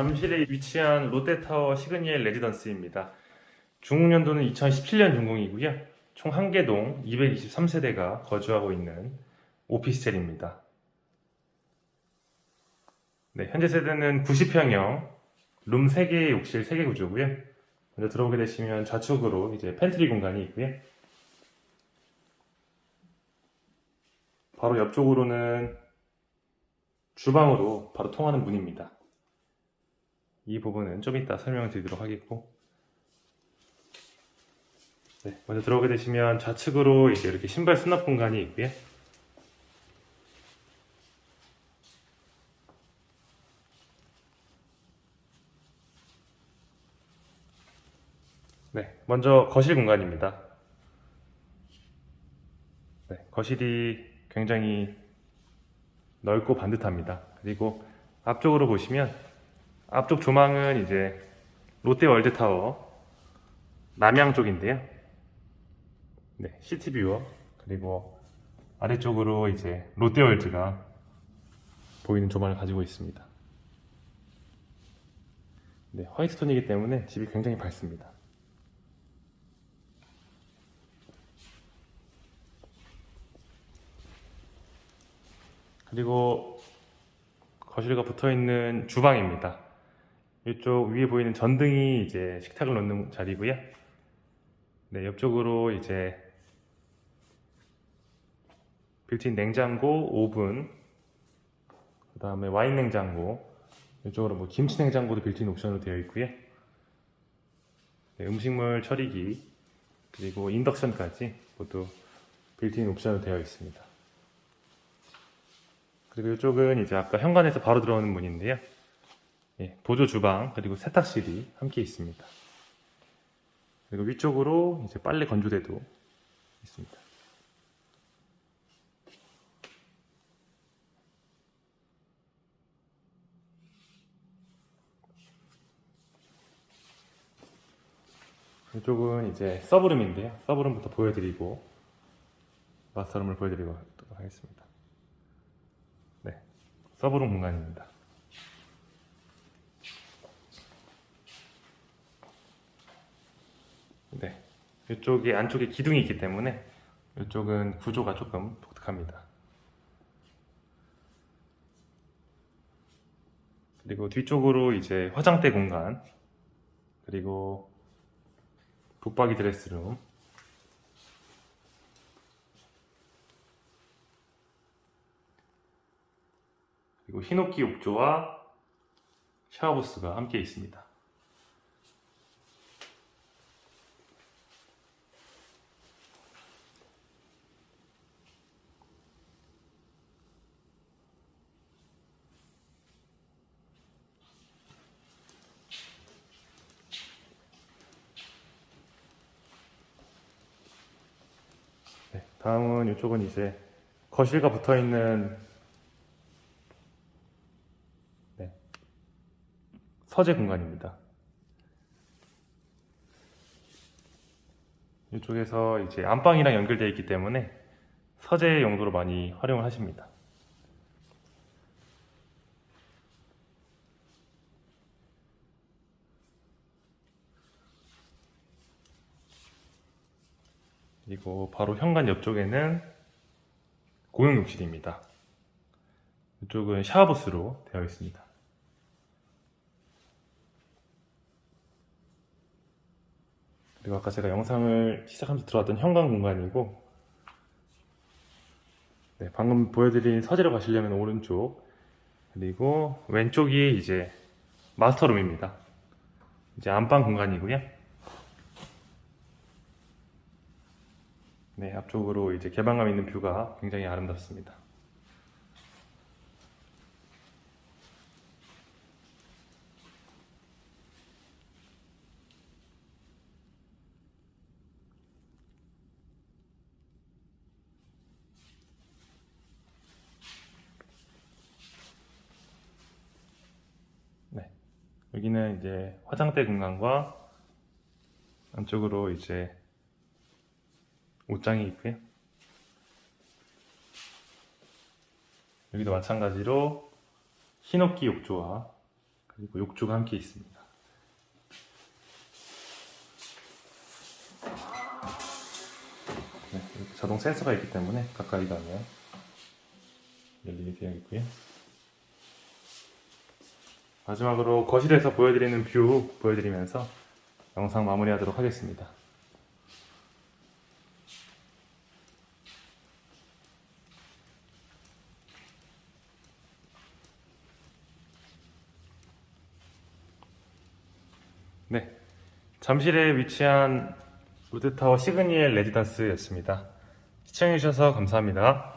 잠실에 위치한 롯데타워 시그니엘 레지던스입니다. 중년도는 2017년 준공이고요. 총 1개동 223세대가 거주하고 있는 오피스텔입니다. 네, 현재 세대는 90평형, 룸 3개의 욕실 3개 구조고요. 먼저 들어오게 되시면 좌측으로 이제 팬트리 공간이 있고요. 바로 옆쪽으로는 주방으로 바로 통하는 문입니다. 이 부분은 좀 이따 설명을 드리도록 하겠고. 네, 먼저 들어오게 되시면 좌측으로 이제 이렇게 신발 수납 공간이 있고요. 네, 먼저 거실 공간입니다. 네, 거실이 굉장히 넓고 반듯합니다. 그리고 앞쪽으로 보시면 앞쪽 조망은 이제 롯데월드타워 남양 쪽인데요. 네, 시티뷰어 그리고 아래쪽으로 이제 롯데월드가 보이는 조망을 가지고 있습니다. 네, 화이트톤이기 때문에 집이 굉장히 밝습니다. 그리고 거실과 붙어 있는 주방입니다. 이쪽 위에 보이는 전등이 이제 식탁을 놓는 자리고요. 네, 옆쪽으로 이제 빌트인 냉장고, 오븐, 그 다음에 와인 냉장고, 이쪽으로 뭐 김치 냉장고도 빌트인 옵션으로 되어 있고요. 네, 음식물 처리기, 그리고 인덕션까지 모두 빌트인 옵션으로 되어 있습니다. 그리고 이쪽은 이제 아까 현관에서 바로 들어오는 문인데요. 예, 보조 주방 그리고 세탁실이 함께 있습니다. 그리고 위쪽으로 이제 빨래 건조대도 있습니다. 이쪽은 이제 서브룸인데요. 서브룸부터 보여드리고 마스터룸을 보여드리도록 하겠습니다. 네, 서브룸 공간입니다. 네, 이쪽에 안쪽에 기둥이 있기 때문에 이쪽은 구조가 조금 독특합니다. 그리고 뒤쪽으로 이제 화장대 공간, 그리고 북박이 드레스룸, 그리고 흰옥기 욕조와 샤워부스가 함께 있습니다. 다음은 이쪽은 이제 거실과 붙어 있는 네, 서재 공간입니다. 이쪽에서 이제 안방이랑 연결되어 있기 때문에 서재 용도로 많이 활용을 하십니다. 그리고 바로 현관 옆쪽에는 공용 욕실입니다. 이쪽은 샤워부스로 되어 있습니다. 그리고 아까 제가 영상을 시작하면서 들어왔던 현관 공간이고, 네, 방금 보여드린 서재로 가시려면 오른쪽, 그리고 왼쪽이 이제 마스터룸입니다. 이제 안방 공간이고요. 네, 앞쪽으로 이제 개방감 있는 뷰가 굉장히 아름답습니다. 네, 여기는 이제 화장대 공간과 안쪽으로 이제 옷장이 있고요. 여기도 마찬가지로 흰옥기 욕조와 그리고 욕조가 함께 있습니다. 네, 자동 센서가 있기 때문에 가까이 가면 열리게 되어 있고요. 마지막으로 거실에서 보여드리는 뷰 보여드리면서 영상 마무리하도록 하겠습니다. 네, 잠실에 위치한 우드타워 시그니엘 레지던스였습니다. 시청해주셔서 감사합니다.